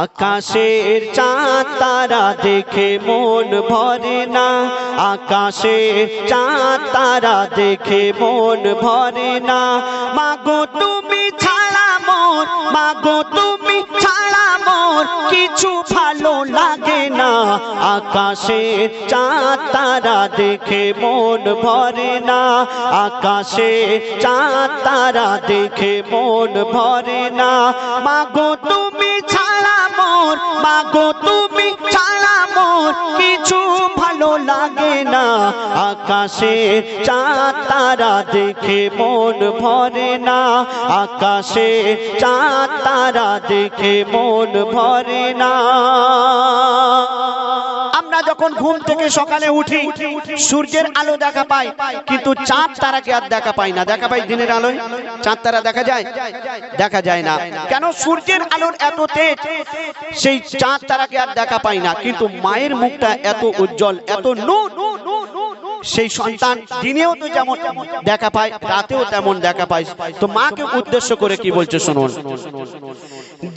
আকাশের চাঁদ তারা দেখে মন ভরে না। আকাশের চাঁদ তারা দেখে মন ভরে না। মাগো, তুমি ছাড়া মোর, মাগো, তুমি ছাড়া মোর কিছু ভালো লাগে না। আকাশের চাঁদ তারা দেখে মন ভরে না। আকাশে চাঁদ তারা দেখে মন ভরে না। মাগো, তুমি ছাড়া মাগো, তুমি ছাড়া মোর কিছু ভালো লাগে না। আকাশে চাঁদ তারা দেখে মন ভরে না। আকাশে চাঁদ তারা দেখে মন ভরে না। আমরা যখন ঘুম থেকে সকালে উঠি, সূর্যের আলো দেখা পাই, কিন্তু চাঁদ তারাকে আর দেখা পাই না। দেখা পাই দিনের আলোয়? চাঁদ তারা দেখা যায়? দেখা যায় না। কেন সূর্যের আলোর এত তেজ? সেই চাঁদ তারাকে আর দেখা পাই না। কিন্তু মায়ের মুখটা এত উজ্জ্বল, এত নূর। সেই সন্তান দিনেও তো যেমন দেখা পায়, রাতেও তেমন দেখা পায়। তো মাকে উদ্দেশ্য করে কি বলছে শুনুন।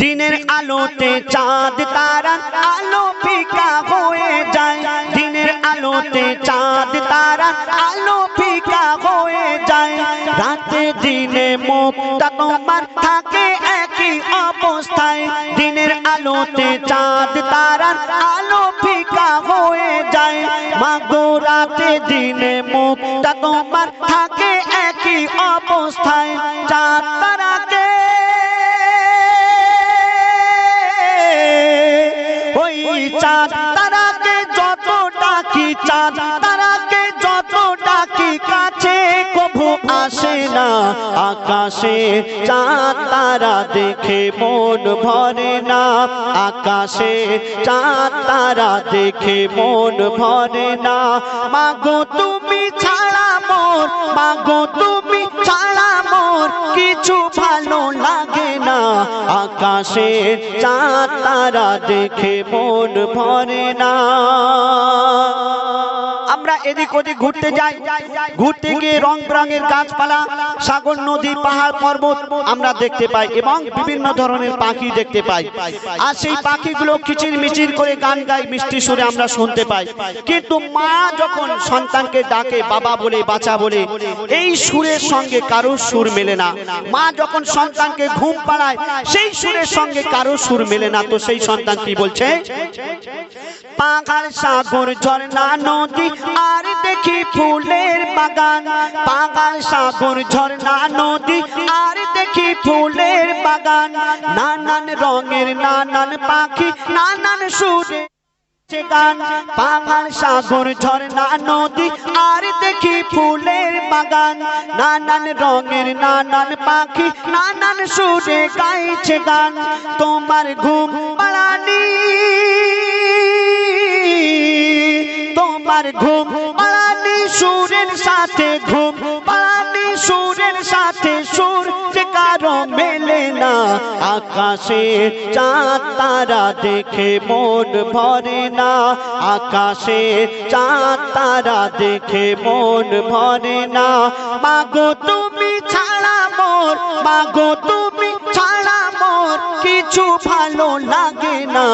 দিনের আলোতে চাঁদ তারা আলো আলোতে চাঁদ তারা আলো ফিকা হয়ে যায়। রাতে দিনে মুক্তা থাকে একই অবস্থায়। দিনের আলোতে চাঁদ তারা আলো ফিকা হয়ে যায়। মাগো রাতে দিনে মুক্তা থাকে একই অবস্থায়। চাঁদ চাঁদ তারাকে যত ডাকি কাছে কভু আসে না। আকাশে চাঁদ, তারা দেখে মন ভরে না। আকাশে চাঁদ, তারা দেখে মন ভরে না। মাগো তুমি ছাড়া মোর, মাগো তুমি ছাড়া মোর কিছু ভালো লাগে না। আকাশে চাঁদ, তারা দেখে মন ভরে না। আমরা এদিক ওদিক ঘুরতে যাই। ঘুরতে গিয়ে রং বেরঙের গাছপালা সাগর নদী, পাহাড় পর্বত আমরা দেখতে পাই এবং বিভিন্ন ধরনের পাখি দেখতে পাই। আর সেই পাখিগুলো কিচির মিচির করে গান গায়, মিষ্টি সুরে আমরা শুনতে পাই। কিন্তু মা যখন সন্তানকে ডাকে, বাবা বলে বাচ্চা বলে, এই সুরের সঙ্গে কারও সুর মেলে না। মা যখন সন্তানকে ঘুম পাড়ায়, সেই সুরের সঙ্গে কারও সুর মেলে না। তো সেই সন্তান কি বলছে? পাহাড় সাগর, ঝর্ণা নদী, আর দেখি ফুলের বাগান। পাহাড় সাগর, ঝর্ণা নদী, আর দেখি ফুলের বাগান। নানান রঙের, নানান পাখি, নানান সুরে পাহাড়, সাগর, ঝর্ণা, নদী, আর দেখি ফুলের বাগান। নানান রঙের, নানান পাখি, নানান সুরে গাইছে গান। তোমার ঘুম তোমার ঘুম সুরের সাথে ঘুম সুরের সাথে সুর যে কারও মেলে না। আকাশে চাঁদ, তারা দেখে মন ভরে না। আকাশে চাঁদ, তারা দেখে মন ভরে না। মাগো তুমি ছাড়া মোর, মাগো তুমি কিছু ভালো লাগে না।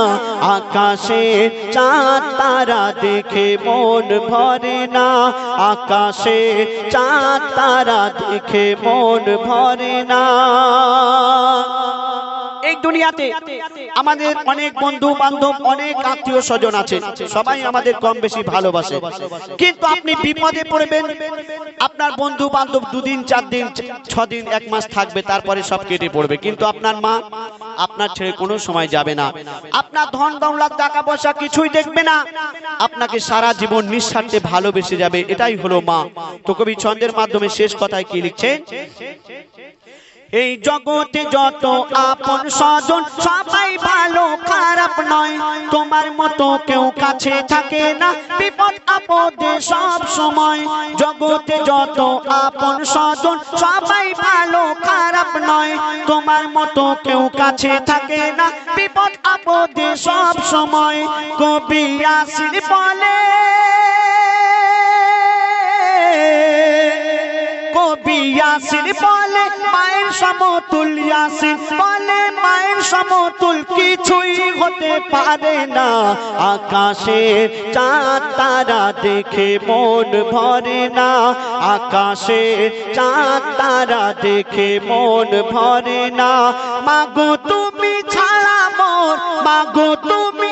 আকাশে চাঁদ, তারা দেখে মন ভরে না। আকাশে চাঁদ, তারা দেখে মন ভরে না। এই দুনিয়াতে আমাদের অনেক বন্ধু বান্ধব, অনেক আত্মীয় স্বজন আছে। সবাই আমাদের কম বেশি ভালোবাসে। কিন্তু আপনি বিপদে পড়বেন। আপনার বন্ধু বান্ধব দুদিন, চার দিন ছ দিন এক মাস থাকবে, তারপরে সব কেটে পড়বে। কিন্তু আপনার মা আপনার ছেড়ে কোনো সময় যাবে না। আপনার ধন, দৌলত টাকা পয়সা কিছুই দেখবে না। আপনাকে সারা জীবন নিঃস্বার্থে ভালোবেসে যাবে। এটাই হলো মা। তো কবি ছন্দের মাধ্যমে শেষ কথায় কি লিখছেন এই জগতে যত আপন স্বজন, সবাই ভালো, খারাপ নয়। তোমার মতো কেউ কাছে থাকে না। বিপদ, আপদে সব সময়। জগতে যত আপন স্বজন, সবাই ভালো, খারাপ নয়। তোমার মতো কেউ কাছে থাকে না। বিপদ, আপদে সব সময়। কবি আসির বলে ইয়াসিন বলে মায়ের সমতুল ইয়াসিন বলে মায়ের সমতুল কিছুই হতে পারে না। আকাশে চাঁদ, তারা দেখে মন ভরে না। আকাশে চাঁদ, তারা দেখে মন ভরে না। মাগো তুমি ছাড়া মোর, মাগো তুমি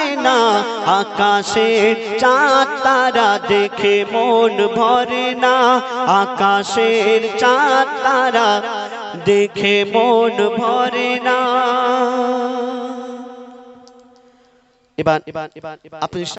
না আকাশে চাঁদ তারা দেখে মন ভরে না। আকাশের চাঁদ তারা দেখে মন ভরে না। এবার এবার এবার আপনি